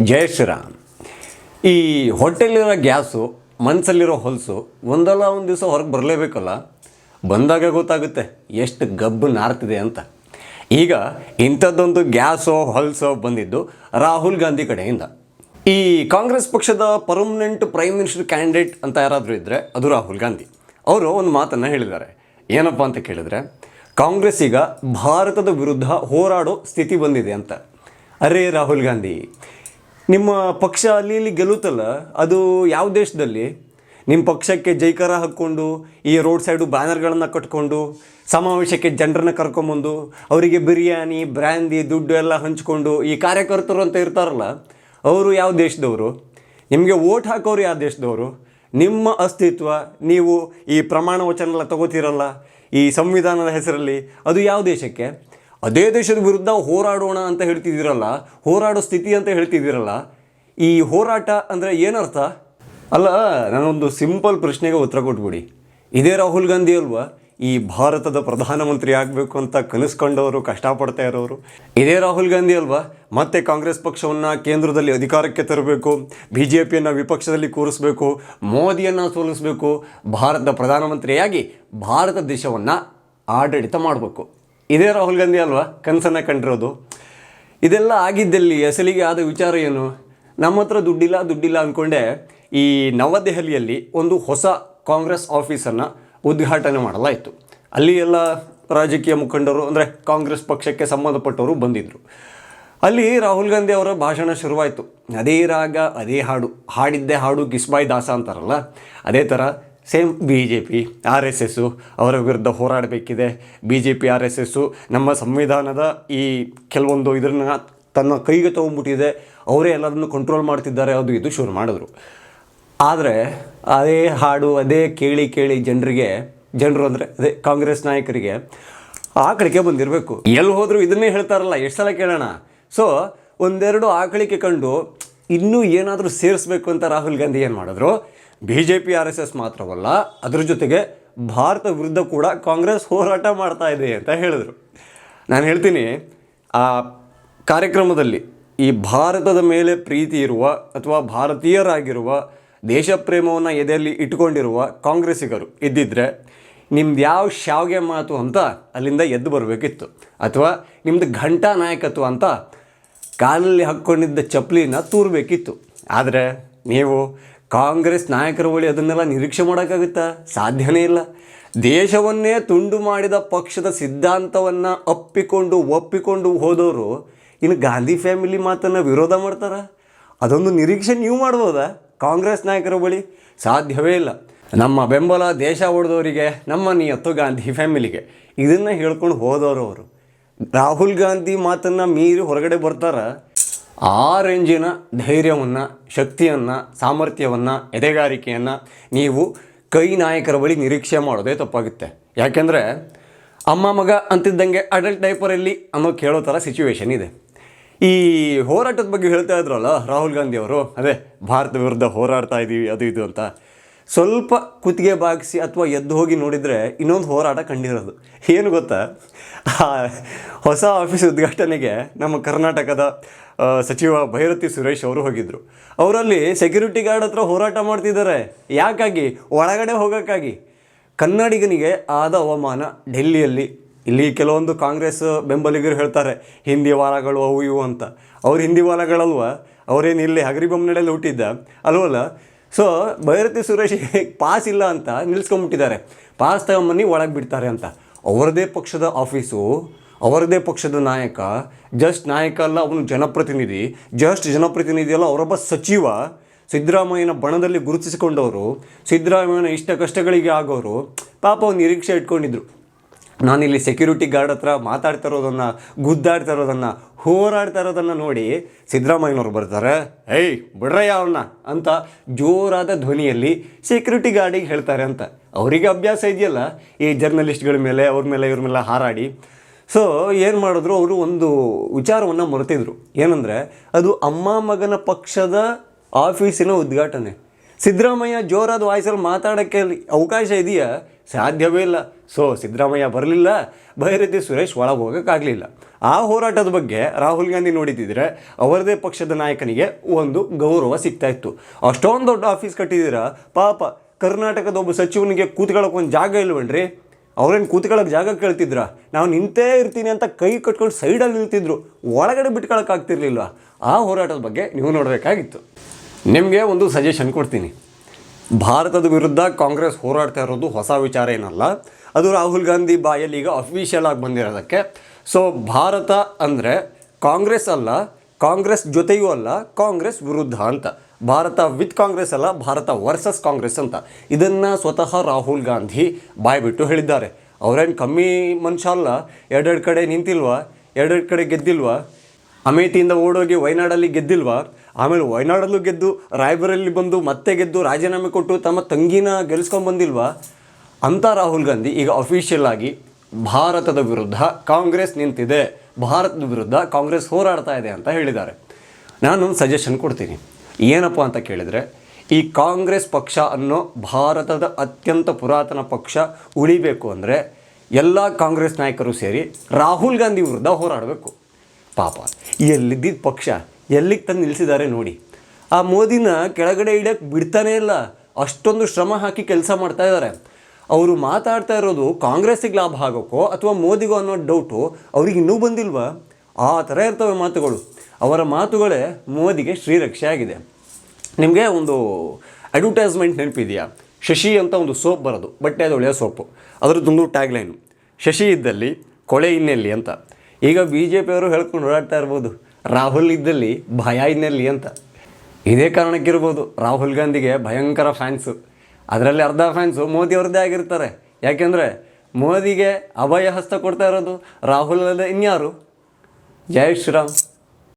ಜಯ ಶ್ರೀರಾಮ್. ಈ ಹೋಟೆಲಿರೋ ಗ್ಯಾಸು ಮನಸ್ಸಲ್ಲಿರೋ ಹೊಲಸು, ಒಂದಲ್ಲ ಒಂದು ದಿವಸ ಹೊರಗೆ ಬರಲೇಬೇಕಲ್ಲ? ಬಂದಾಗ ಗೊತ್ತಾಗುತ್ತೆ ಎಷ್ಟು ಗಬ್ಬು ನಾರ್ತಿದೆ ಅಂತ. ಈಗ ಇಂಥದ್ದೊಂದು ಗ್ಯಾಸೋ, ಹೊಲಸೋ ಬಂದಿದ್ದು ರಾಹುಲ್ ಗಾಂಧಿ ಕಡೆಯಿಂದ. ಈ ಕಾಂಗ್ರೆಸ್ ಪಕ್ಷದ ಪರ್ಮನೆಂಟ್ ಪ್ರೈಮ್ ಮಿನಿಸ್ಟರ್ ಕ್ಯಾಂಡಿಡೇಟ್ ಅಂತ ಯಾರಾದರೂ ಇದ್ದರೆ ಅದು ರಾಹುಲ್ ಗಾಂಧಿ. ಅವರು ಒಂದು ಮಾತನ್ನು ಹೇಳಿದ್ದಾರೆ. ಏನಪ್ಪ ಅಂತ ಕೇಳಿದರೆ, ಕಾಂಗ್ರೆಸ್ ಈಗ ಭಾರತದ ವಿರುದ್ಧ ಹೋರಾಡೋ ಸ್ಥಿತಿ ಬಂದಿದೆ ಅಂತ. ಅರೇ ರಾಹುಲ್ ಗಾಂಧಿ ನಿಮ್ಮ ಪಕ್ಷ ಅಲ್ಲಿ ಇಲ್ಲಿ ಗೆಲ್ಲುತ್ತಲ್ಲ, ಅದು ಯಾವ ದೇಶದಲ್ಲಿ? ನಿಮ್ಮ ಪಕ್ಷಕ್ಕೆ ಜೈಕಾರ ಹಾಕ್ಕೊಂಡು, ಈ ರೋಡ್ ಸೈಡು ಬ್ಯಾನರ್ಗಳನ್ನು ಕಟ್ಕೊಂಡು, ಸಮಾವೇಶಕ್ಕೆ ಜನರನ್ನ ಕರ್ಕೊಂಬಂದು, ಅವರಿಗೆ ಬಿರಿಯಾನಿ, ಬ್ರ್ಯಾಂದಿ, ದುಡ್ಡು ಎಲ್ಲ ಹಂಚ್ಕೊಂಡು, ಈ ಕಾರ್ಯಕರ್ತರು ಅಂತ ಇರ್ತಾರಲ್ಲ, ಅವರು ಯಾವ ದೇಶದವರು? ನಿಮಗೆ ಓಟ್ ಹಾಕೋರು ಯಾವ ದೇಶದವರು? ನಿಮ್ಮ ಅಸ್ತಿತ್ವ, ನೀವು ಈ ಪ್ರಮಾಣ ವಚನ ಎಲ್ಲ ತಗೋತೀರಲ್ಲ, ಈ ಸಂವಿಧಾನದ ಹೆಸರಲ್ಲಿ, ಅದು ಯಾವ ದೇಶಕ್ಕೆ? ಅದೇ ದೇಶದ ವಿರುದ್ಧ ಹೋರಾಡೋಣ ಅಂತ ಹೇಳ್ತಿದ್ದೀರಲ್ಲ, ಹೋರಾಡೋ ಸ್ಥಿತಿ ಅಂತ ಹೇಳ್ತಿದ್ದೀರಲ್ಲ, ಈ ಹೋರಾಟ ಅಂದರೆ ಏನರ್ಥ? ಅಲ್ಲ, ನಾನೊಂದು ಸಿಂಪಲ್ ಪ್ರಶ್ನೆಗೆ ಉತ್ತರ ಕೊಟ್ಬಿಡಿ. ಇದೇ ರಾಹುಲ್ ಗಾಂಧಿ ಅಲ್ವಾ? ಈ ಭಾರತದ ಪ್ರಧಾನಮಂತ್ರಿ ಆಗಬೇಕು ಅಂತ ಕನಸ್ಕೊಂಡವರು, ಕಷ್ಟಪಡ್ತಾ ಇರೋರು. ಇದೇ ರಾಹುಲ್ ಗಾಂಧಿ ಅಲ್ವಾ? ಮತ್ತೆ ಕಾಂಗ್ರೆಸ್ ಪಕ್ಷವನ್ನು ಕೇಂದ್ರದಲ್ಲಿ ಅಧಿಕಾರಕ್ಕೆ ತರಬೇಕು ಬಿ ಜೆ ಪಿಯನ್ನು ವಿಪಕ್ಷದಲ್ಲಿ ಕೂರಿಸ್ಬೇಕು, ಮೋದಿಯನ್ನು ಸೋಲಿಸಬೇಕು, ಭಾರತದ ಪ್ರಧಾನಮಂತ್ರಿಯಾಗಿ ಭಾರತ ದೇಶವನ್ನು ಆಡಳಿತ ಮಾಡಬೇಕು. ಇದೇ ರಾಹುಲ್ ಗಾಂಧಿ ಅಲ್ವಾ? ಕನಸನ್ನು ಕಂಡಿರೋದು. ಇದೆಲ್ಲ ಆಗಿದ್ದಲ್ಲಿ ಅಸಲಿಗೆ ಆದ ವಿಚಾರ ಏನು? ನಮ್ಮ ಹತ್ರ ದುಡ್ಡಿಲ್ಲ ದುಡ್ಡಿಲ್ಲ ಅಂದ್ಕೊಂಡೆ ಈ ನವದೆಹಲಿಯಲ್ಲಿ ಒಂದು ಹೊಸ ಕಾಂಗ್ರೆಸ್ ಆಫೀಸನ್ನು ಉದ್ಘಾಟನೆ ಮಾಡಲಾಯಿತು. ಅಲ್ಲಿ ಎಲ್ಲ ರಾಜಕೀಯ ಮುಖಂಡರು, ಅಂದರೆ ಕಾಂಗ್ರೆಸ್ ಪಕ್ಷಕ್ಕೆ ಸಂಬಂಧಪಟ್ಟವರು ಬಂದಿದ್ದರು ಅಲ್ಲಿ ರಾಹುಲ್ ಗಾಂಧಿ ಅವರ ಭಾಷಣ ಶುರುವಾಯಿತು. ಅದೇ ರಾಗ, ಅದೇ ಹಾಡು. ಹಾಡಿದ್ದೇ ಹಾಡು ಕಿಸ್ಬಾಯ್ ದಾಸ ಅಂತಾರಲ್ಲ? ಅದೇ ಥರ same B J P R S S ಅವರ ವಿರುದ್ಧ ಹೋರಾಡಬೇಕಿದೆ. B J P R S S ನಮ್ಮ ಸಂವಿಧಾನದ ಈ ಕೆಲವೊಂದು ಇದನ್ನು ತನ್ನ ಕೈಗೆ ತೊಗೊಂಡ್ಬಿಟ್ಟಿದೆ. ಅವರೇ ಎಲ್ಲದನ್ನು ಕಂಟ್ರೋಲ್ ಮಾಡ್ತಿದ್ದಾರೆ. ಅದು ಇದು ಶುರು ಮಾಡಿದ್ರು. ಆದರೆ ಅದೇ ಹಾಡು, ಅದೇ ಕೇಳಿ ಕೇಳಿ ಜನರಿಗೆ, ಜನರು ಅಂದರೆ ಅದೇ ಕಾಂಗ್ರೆಸ್ ನಾಯಕರಿಗೆ ಆಕಳಿಕೆ ಬಂದಿರಬೇಕು. ಎಲ್ಲಿ ಹೋದರೂ ಇದನ್ನೇ ಹೇಳ್ತಾರಲ್ಲ, ಎಷ್ಟು ಸಲ ಕೇಳೋಣ? ಸೊ ಒಂದೆರಡು ಆಕಳಿಕೆ ಕಂಡು ಇನ್ನೂ ಏನಾದರೂ ಸೇರಿಸ್ಬೇಕು ಅಂತ ರಾಹುಲ್ ಗಾಂಧಿ ಏನು ಮಾಡಿದ್ರು? B J P R S S ಮಾತ್ರವಲ್ಲ, ಅದರ ಜೊತೆಗೆ ಭಾರತ ವಿರುದ್ಧ ಕೂಡ ಕಾಂಗ್ರೆಸ್ ಹೋರಾಟ ಮಾಡ್ತಾ ಇದೆ ಅಂತ ಹೇಳಿದರು. ನಾನು ಹೇಳ್ತೀನಿ, ಆ ಕಾರ್ಯಕ್ರಮದಲ್ಲಿ ಈ ಭಾರತದ ಮೇಲೆ ಪ್ರೀತಿ ಇರುವ ಅಥವಾ ಭಾರತೀಯರಾಗಿರುವ ದೇಶ ಪ್ರೇಮವನ್ನು ಎದೆಯಲ್ಲಿ ಇಟ್ಕೊಂಡಿರುವ ಕಾಂಗ್ರೆಸ್ಸಿಗರು ಇದ್ದಿದ್ರೆ ನಿಮ್ದು ಯಾವ ಶಾವ್ಗೆ ಮಾತು ಅಂತ ಅಲ್ಲಿಂದ ಎದ್ದು ಬರಬೇಕಿತ್ತು. ಅಥವಾ ನಿಮ್ಮದು ಘಂಟಾ ನಾಯಕತ್ವ ಅಂತ ಕಾಲಲ್ಲಿ ಹಾಕ್ಕೊಂಡಿದ್ದ ಚಪ್ಪಲಿನ ತೂರಬೇಕಿತ್ತು. ಆದರೆ ನೀವು ಕಾಂಗ್ರೆಸ್ ನಾಯಕರ ಬಳಿ ಅದನ್ನೆಲ್ಲ ನಿರೀಕ್ಷೆ ಮಾಡೋಕ್ಕಾಗುತ್ತಾ? ಸಾಧ್ಯನೇ ಇಲ್ಲ. ದೇಶವನ್ನೇ ತುಂಡು ಮಾಡಿದ ಪಕ್ಷದ ಸಿದ್ಧಾಂತವನ್ನು ಅಪ್ಪಿಕೊಂಡು ಒಪ್ಪಿಕೊಂಡು ಹೋದವರು ಇನ್ನು ಗಾಂಧಿ ಫ್ಯಾಮಿಲಿ ಮಾತನ್ನು ವಿರೋಧ ಮಾಡ್ತಾರ? ಅದೊಂದು ನಿರೀಕ್ಷೆ ನೀವು ಮಾಡ್ಬೋದಾ? ಕಾಂಗ್ರೆಸ್ ನಾಯಕರ ಬಳಿ? ಸಾಧ್ಯವೇ ಇಲ್ಲ. ನಮ್ಮ ಬೆಂಬಲ ದೇಶ ಹೊಡೆದವರಿಗೆ ನಮ್ಮ ನಿಯತ್ತು ಗಾಂಧಿ ಫ್ಯಾಮಿಲಿಗೆ. ಇದನ್ನು ಹೇಳ್ಕೊಂಡು ಹೋದವರು ಅವರು. ರಾಹುಲ್ ಗಾಂಧಿ ಮಾತನ್ನು ಮೀರಿ ಹೊರಗಡೆ ಬರ್ತಾರ. ಆ ರೇಂಜಿನ ಧೈರ್ಯವನ್ನು, ಶಕ್ತಿಯನ್ನು, ಸಾಮರ್ಥ್ಯವನ್ನು, ಎದೆಗಾರಿಕೆಯನ್ನು ನೀವು ಕೈ ನಾಯಕರ ಬಳಿ ನಿರೀಕ್ಷೆ ಮಾಡೋದೇ ತಪ್ಪಾಗುತ್ತೆ. ಯಾಕೆಂದರೆ ಅಮ್ಮ ಮಗ ಅಂತಿದ್ದಂಗೆ ಅಡಲ್ಟ್ ಟೈಪರಲ್ಲಿ ಅನ್ನೋ ಕೇಳೋ ಥರ ಸಿಚುವೇಶನ್ ಇದೆ. ಈ ಹೋರಾಟದ ಬಗ್ಗೆ ಹೇಳ್ತಾ ಇದ್ರಲ್ಲ ರಾಹುಲ್ ಗಾಂಧಿ ಅವರು? ಅದೇ, ಭಾರತ ವಿರುದ್ಧ ಹೋರಾಡ್ತಾ ಇದ್ದೀವಿ ಅದು ಇದು ಅಂತ. ಸ್ವಲ್ಪ ಕುತ್ತಿಗೆ ಬಾಗಿಸಿ ಅಥವಾ ಎದ್ದು ಹೋಗಿ ನೋಡಿದರೆ ಇನ್ನೊಂದು ಹೋರಾಟ ಕಂಡಿರೋದು. ಏನು ಗೊತ್ತಾ? ಹೊಸ ಆಫೀಸ್ ಉದ್ಘಾಟನೆಗೆ ನಮ್ಮ ಕರ್ನಾಟಕದ ಸಚಿವ ಭೈರತಿ ಸುರೇಶ್ ಅವರು ಹೋಗಿದ್ದರು ಅವರಲ್ಲಿ ಸೆಕ್ಯೂರಿಟಿ ಗಾರ್ಡ್ ಹತ್ರ ಹೋರಾಟ ಮಾಡ್ತಿದ್ದಾರೆ. ಯಾಕಾಗಿ? ಒಳಗಡೆ ಹೋಗೋಕ್ಕಾಗಿ. ಕನ್ನಡಿಗನಿಗೆ ಆದ ಅವಮಾನ ಡೆಲ್ಲಿಯಲ್ಲಿ. ಇಲ್ಲಿ ಕೆಲವೊಂದು ಕಾಂಗ್ರೆಸ್ ಬೆಂಬಲಿಗರು ಹೇಳ್ತಾರೆ, ಹಿಂದಿ ವಾರಗಳು ಅವು ಇವು ಅಂತ. ಅವ್ರು ಹಿಂದಿ ವಾರಗಳಲ್ವ? ಅವರೇನು ಇಲ್ಲಿ ಹಗರಿಬೊಮ್ಮನಡೆಯಲ್ಲಿ ಹುಟ್ಟಿದ್ದ? ಅಲ್ವಲ್ಲ? ಸೊ ಭೈರತಿ ಸುರೇಶ್ ಪಾಸ್ ಇಲ್ಲ ಅಂತ ನಿಲ್ಸ್ಕೊಂಬಿಟ್ಟಿದ್ದಾರೆ ಪಾಸ್ ತಗೊಂಬನ್ನಿ, ಒಳಗೆ ಬಿಡ್ತಾರೆ ಅಂತ. ಅವರದೇ ಪಕ್ಷದ ಆಫೀಸು ಅವರದೇ ಪಕ್ಷದ ನಾಯಕ ಜಸ್ಟ್ ನಾಯಕ ಅಲ್ಲ, ಅವನು ಜನಪ್ರತಿನಿಧಿ. ಜಸ್ಟ್ ಜನಪ್ರತಿನಿಧಿ ಅಲ್ಲ, ಅವರೊಬ್ಬ ಸಚಿವ. ಸಿದ್ದರಾಮಯ್ಯನ ಬಣದಲ್ಲಿ ಗುರುತಿಸಿಕೊಂಡವರು. ಸಿದ್ದರಾಮಯ್ಯನ ಇಷ್ಟ ಕಷ್ಟಗಳಿಗೆ ಆಗೋರು. ಪಾಪ ಅವ್ನು ನಿರೀಕ್ಷೆ ಇಟ್ಕೊಂಡಿದ್ರು. ನಾನಿಲ್ಲಿ ಸೆಕ್ಯೂರಿಟಿ ಗಾರ್ಡ್ ಹತ್ರ ಮಾತಾಡ್ತಾ ಇರೋದನ್ನು, ಗುದ್ದಾಡ್ತಾ ಇರೋದನ್ನು, ಹೋರಾಡ್ತಾ ಇರೋದನ್ನು ನೋಡಿ ಸಿದ್ದರಾಮಯ್ಯನವರು ಬರ್ತಾರೆ. ಏಯ್, ಬಿಡ್ರಯ್ಯ ಅವನ್ನ ಅಂತ ಜೋರಾದ ಧ್ವನಿಯಲ್ಲಿ ಸೆಕ್ಯೂರಿಟಿ ಗಾರ್ಡಿಗೆ ಹೇಳ್ತಾರೆ ಅಂತ. ಅವರಿಗೆ ಅಭ್ಯಾಸ ಇದೆಯಲ್ಲ, ಈ ಜರ್ನಲಿಸ್ಟ್ಗಳ ಮೇಲೆ, ಅವ್ರ ಮೇಲೆ, ಇವ್ರ ಮೇಲೆ ಹಾರಾಡಿ. ಸೊ ಏನು ಮಾಡಿದ್ರು, ಅವರು ಒಂದು ವಿಚಾರವನ್ನು ಮರೆತಿದ್ರು. ಏನಂದರೆ, ಅದು ಅಮ್ಮ ಮಗನ ಪಕ್ಷದ ಆಫೀಸಿನ ಉದ್ಘಾಟನೆ. ಸಿದ್ದರಾಮಯ್ಯ ಜೋರಾದ ವಾಯ್ಸಲ್ಲಿ ಮಾತಾಡೋಕ್ಕೆ ಅವಕಾಶ ಇದೆಯಾ? ಸಾಧ್ಯವೇ ಇಲ್ಲ. ಸೊ, ಸಿದ್ದರಾಮಯ್ಯ ಬರಲಿಲ್ಲ. ಬೈರತಿ ಸುರೇಶ್ ಒಳಗೆ ಹೋಗೋಕ್ಕಾಗಲಿಲ್ಲ. ಆ ಹೋರಾಟದ ಬಗ್ಗೆ ರಾಹುಲ್ ಗಾಂಧಿ ನೋಡಿದ್ದಿದ್ರೆ ಅವರದೇ ಪಕ್ಷದ ನಾಯಕನಿಗೆ ಒಂದು ಗೌರವ ಸಿಗ್ತಾ ಇತ್ತು. ಅಷ್ಟೊಂದು ದೊಡ್ಡ ಆಫೀಸ್ ಕಟ್ಟಿದ್ದೀರ? ಪಾಪ, ಕರ್ನಾಟಕದ ಒಬ್ಬ ಸಚಿವನಿಗೆ ಕೂತ್ಕೊಳ್ಳೋಕೆ ಒಂದು ಜಾಗ ಇಲ್ವಲ್ರಿ ಅವ್ರೇನು ಕೂತ್ಕೊಳ್ಳೋಕೆ ಜಾಗ ಕೇಳ್ತಿದ್ರ? ನಾವು ನಿಂತೇ ಇರ್ತೀನಿ ಅಂತ ಕೈ ಕಟ್ಕೊಂಡು ಸೈಡಲ್ಲಿ ನಿಲ್ತಿದ್ರು. ಒಳಗಡೆ ಬಿಟ್ಕೊಳಕ್ಕಾಗ್ತಿರ್ಲಿಲ್ಲ. ಆ ಹೋರಾಟದ ಬಗ್ಗೆ ನೀವು ನೋಡಬೇಕಾಗಿತ್ತು. ನಿಮಗೆ ಒಂದು ಸಜೆಷನ್ ಕೊಡ್ತೀನಿ. ಭಾರತದ ವಿರುದ್ಧ ಕಾಂಗ್ರೆಸ್ ಹೋರಾಡ್ತಾ ಇರೋದು ಹೊಸ ವಿಚಾರ ಏನಲ್ಲ, ಅದು ರಾಹುಲ್ ಗಾಂಧಿ ಬಾಯಲ್ಲಿ ಈಗ ಅಫಿಷಿಯಲ್ ಆಗಿ ಬಂದಿರೋದಕ್ಕೆ. ಸೊ ಭಾರತ ಅಂದರೆ ಕಾಂಗ್ರೆಸ್ ಅಲ್ಲ, ಕಾಂಗ್ರೆಸ್ ಜೊತೆಯೂ ಅಲ್ಲ, ಕಾಂಗ್ರೆಸ್ ವಿರುದ್ಧ ಅಂತ. ಭಾರತ ವಿತ್ ಕಾಂಗ್ರೆಸ್ ಅಲ್ಲ, ಭಾರತ ವರ್ಸಸ್ ಕಾಂಗ್ರೆಸ್ ಅಂತ. ಇದನ್ನು ಸ್ವತಃ ರಾಹುಲ್ ಗಾಂಧಿ ಬಾಯ್ಬಿಟ್ಟು ಹೇಳಿದ್ದಾರೆ. ಅವರೇನು ಕಮ್ಮಿ ಮನುಷ್ಯ ಅಲ್ಲ, ಎರಡೆರಡು ಕಡೆ ನಿಂತಿಲ್ವಾ, ಎರಡೆರಡು ಕಡೆ ಗೆದ್ದಿಲ್ವಾ, ಅಮೇಠಿಯಿಂದ ಓಡೋಗಿ ವಯನಾಡಲ್ಲಿ ಗೆದ್ದಿಲ್ವಾ ಆಮೇಲೆ ವಯನಾಡಲ್ಲೂ ಗೆದ್ದು ರಾಯಬರಲ್ಲಿ ಬಂದು ಮತ್ತೆ ಗೆದ್ದು ರಾಜೀನಾಮೆ ಕೊಟ್ಟು ತಮ್ಮ ತಂಗಿನ ಗೆಲ್ಸ್ಕೊಂಬಂದಿಲ್ವಾ ಅಂತ ರಾಹುಲ್ ಗಾಂಧಿ ಈಗ ಅಫಿಷಿಯಲ್ ಆಗಿ ಭಾರತದ ವಿರುದ್ಧ ಕಾಂಗ್ರೆಸ್ ನಿಂತಿದೆ. ಭಾರತದ ವಿರುದ್ಧ ಕಾಂಗ್ರೆಸ್ ಹೋರಾಡ್ತಾ ಇದೆ ಅಂತ ಹೇಳಿದ್ದಾರೆ. ನಾನೊಂದು ಸಜೆಷನ್ ಕೊಡ್ತೀನಿ. ಏನಪ್ಪ ಅಂತ ಕೇಳಿದರೆ, ಈ ಕಾಂಗ್ರೆಸ್ ಪಕ್ಷ ಅನ್ನೋ ಭಾರತದ ಅತ್ಯಂತ ಪುರಾತನ ಪಕ್ಷ ಉಳಿಬೇಕು ಅಂದರೆ ಎಲ್ಲ ಕಾಂಗ್ರೆಸ್ ನಾಯಕರು ಸೇರಿ ರಾಹುಲ್ ಗಾಂಧಿ ವಿರುದ್ಧ ಹೋರಾಡಬೇಕು. ಪಾಪ ಎಲ್ಲಿದ್ದಿದ್ದ ಪಕ್ಷ? ಎಲ್ಲಿಗೆ ತಂದು ನಿಲ್ಲಿಸಿದ್ದಾರೆ ನೋಡಿ. ಆ ಮೋದಿನ ಕೆಳಗಡೆ ಇಡಕ್ಕೆ ಬಿಡ್ತಾನೇ ಇಲ್ಲ. ಅಷ್ಟೊಂದು ಶ್ರಮ ಹಾಕಿ ಕೆಲಸ ಮಾಡ್ತಾ ಇದ್ದಾರೆ ಅವರು ಮಾತಾಡ್ತಾ ಇರೋದು ಕಾಂಗ್ರೆಸ್ಸಿಗೆ ಲಾಭ ಆಗೋಕ್ಕೋ ಅಥವಾ ಮೋದಿಗೋ ಅನ್ನೋ ಡೌಟು ಅವ್ರಿಗೆ ಇನ್ನೂ ಬಂದಿಲ್ವಾ? ಆ ಥರ ಇರ್ತವೆ ಮಾತುಗಳು. ಅವರ ಮಾತುಗಳೇ ಮೋದಿಗೆ ಶ್ರೀರಕ್ಷೆ ಆಗಿದೆ. ನಿಮಗೆ ಒಂದು ಅಡ್ವರ್ಟೈಸ್ಮೆಂಟ್ ನೆನಪಿದೆಯಾ? ಶಶಿ ಅಂತ ಒಂದು ಸೋಪ್ ಬರೋದು, ಬಟ್ಟೆ ಅದು ಒಳ್ಳೆಯ ಸೋಪು. ಅದರದ್ದೊಂದು ಟ್ಯಾಗ್ಲೈನು. ಶಶಿ ಇದ್ದಲ್ಲಿ, ಕೊಳೆ ಇನ್ನೆಲ್ಲಿ ಅಂತ. ಈಗ ಬಿ ಜೆ ಪಿಯವರು ಹೇಳ್ಕೊಂಡು ಓಡಾಡ್ತಾ ಇರ್ಬೋದು. ರಾಹುಲ್ ಇದ್ದಲ್ಲಿ ಭಯ ಇನ್ನೆಲ್ಲಿ ಅಂತ. ಇದೇ ಕಾರಣಕ್ಕಿರ್ಬೋದು, ರಾಹುಲ್ ಗಾಂಧಿಗೆ ಭಯಂಕರ ಫ್ಯಾನ್ಸು ಅದರಲ್ಲಿ ಅರ್ಧ ಫ್ಯಾನ್ಸು ಮೋದಿ ಅವ್ರದ್ದೇ ಆಗಿರ್ತಾರೆ. ಯಾಕೆಂದರೆ, ಮೋದಿಗೆ ಅಭಯ ಹಸ್ತ ಕೊಡ್ತಾ ಇರೋದು ರಾಹುಲ್ ಅಲ್ಲದೆ ಇನ್ಯಾರು? ಜೈ ಶ್ರೀರಾಮ್.